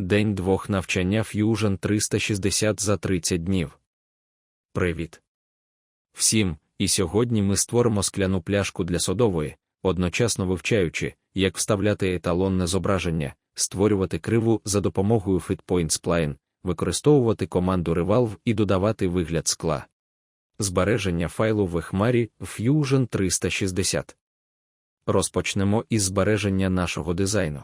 День двох навчання Fusion 360 за 30 днів. Привіт. Всім, і сьогодні ми створимо скляну пляшку для содової, одночасно вивчаючи, як вставляти еталонне зображення, створювати криву за допомогою FitPoint Spline, використовувати команду Revolve і додавати вигляд скла. Збереження файлу в хмарі Fusion 360. Розпочнемо із збереження нашого дизайну.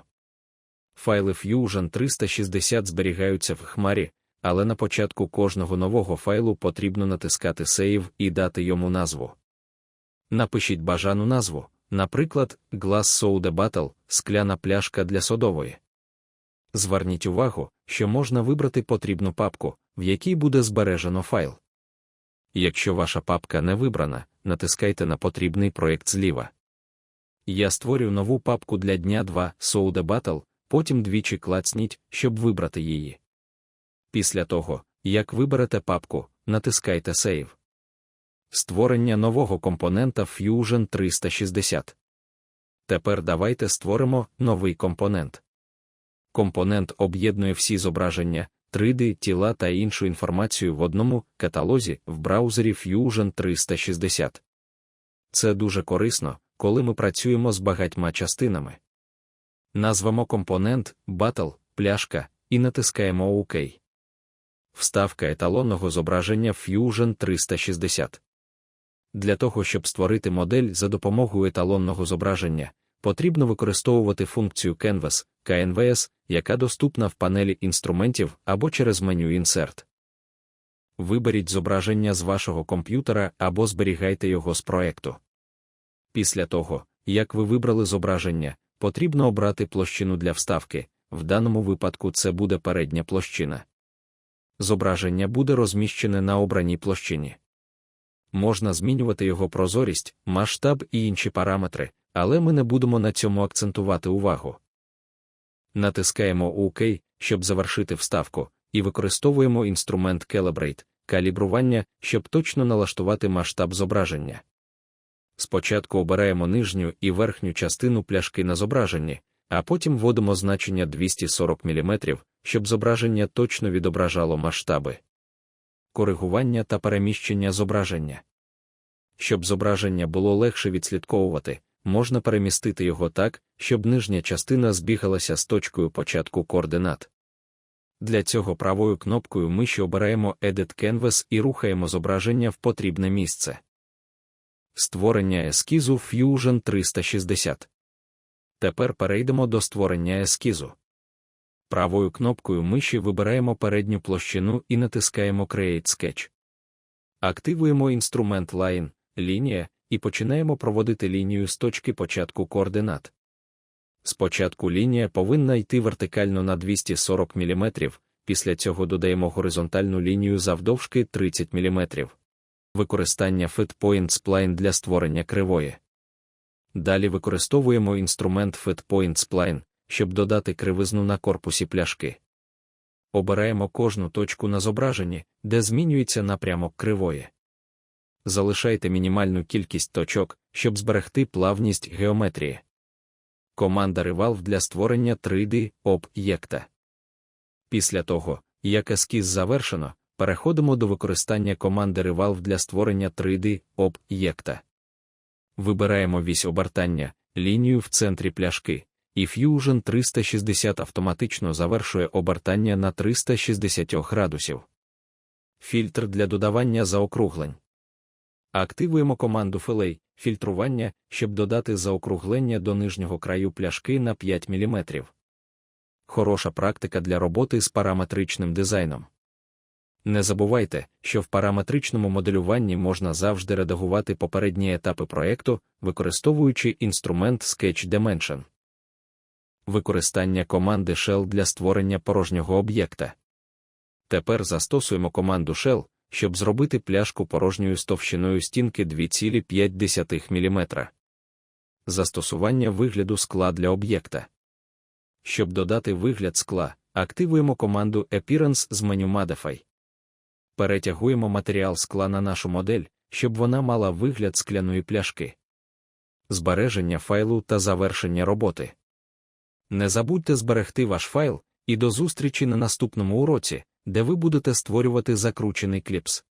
Файли Fusion 360 зберігаються в хмарі, але на початку кожного нового файлу потрібно натискати Save і дати йому назву. Напишіть бажану назву, наприклад, Glass Soda Battle скляна пляшка для содової. Зверніть увагу, що можна вибрати потрібну папку, в якій буде збережено файл. Якщо ваша папка не вибрана, натискайте на потрібний проєкт зліва. Я створю нову папку для дня 2 Soda Battle, потім двічі клацніть, щоб вибрати її. Після того, як виберете папку, натискайте Save. Створення нового компонента Fusion 360. Тепер давайте створимо новий компонент. Компонент об'єднує всі зображення, 3D, тіла та іншу інформацію в одному каталозі в браузері Fusion 360. Це дуже корисно, коли ми працюємо з багатьма частинами. Назвемо компонент Battle, пляшка і натискаємо ОК. Вставка еталонного зображення Fusion 360. Для того, щоб створити модель за допомогою еталонного зображення, потрібно використовувати функцію Canvas KNVS, яка доступна в панелі інструментів або через меню Insert. Виберіть зображення з вашого комп'ютера або зберігайте його з проекту. Після того, як ви вибрали зображення, потрібно обрати площину для вставки, в даному випадку це буде передня площина. Зображення буде розміщене на обраній площині. Можна змінювати його прозорість, масштаб і інші параметри, але ми не будемо на цьому акцентувати увагу. Натискаємо ОК, щоб завершити вставку, і використовуємо інструмент Calibrate, калібрування, щоб точно налаштувати масштаб зображення. Спочатку обираємо нижню і верхню частину пляшки на зображенні, а потім вводимо значення 240 мм, щоб зображення точно відображало масштаби. Коригування та переміщення зображення. Щоб зображення було легше відслідковувати, можна перемістити його так, щоб нижня частина збігалася з точкою початку координат. Для цього правою кнопкою миші обираємо Edit Canvas і рухаємо зображення в потрібне місце. Створення ескізу Fusion 360. Тепер перейдемо до створення ескізу. Правою кнопкою миші вибираємо передню площину і натискаємо Create Sketch. Активуємо інструмент Line, лінія, і починаємо проводити лінію з точки початку координат. Спочатку лінія повинна йти вертикально на 240 мм, після цього додаємо горизонтальну лінію завдовжки 30 мм. Використання FitPoint Spline для створення кривої. Далі використовуємо інструмент FitPoint Spline, щоб додати кривизну на корпусі пляшки. Обираємо кожну точку на зображенні, де змінюється напрямок кривої. Залишайте мінімальну кількість точок, щоб зберегти плавність геометрії. Команда Revolve для створення 3D об'єкта. Після того, як ескіз завершено, переходимо до використання команди Revolve для створення 3D об'єкта. Вибираємо вісь обертання, лінію в центрі пляшки, і Fusion 360 автоматично завершує обертання на 360 градусів. Фільтр для додавання заокруглень. Активуємо команду Fillet фільтрування, щоб додати заокруглення до нижнього краю пляшки на 5 мм. Хороша практика для роботи з параметричним дизайном. Не забувайте, що в параметричному моделюванні можна завжди редагувати попередні етапи проєкту, використовуючи інструмент Sketch Dimension. Використання команди Shell для створення порожнього об'єкта. Тепер застосуємо команду Shell, щоб зробити пляшку порожньою з товщиною стінки 2,5 мм. Застосування вигляду скла для об'єкта. Щоб додати вигляд скла, активуємо команду Appearance з меню Modify. Перетягуємо матеріал скла на нашу модель, щоб вона мала вигляд скляної пляшки. Збереження файлу та завершення роботи. Не забудьте зберегти ваш файл, І до зустрічі на наступному уроці, де ви будете створювати закручений кліпс.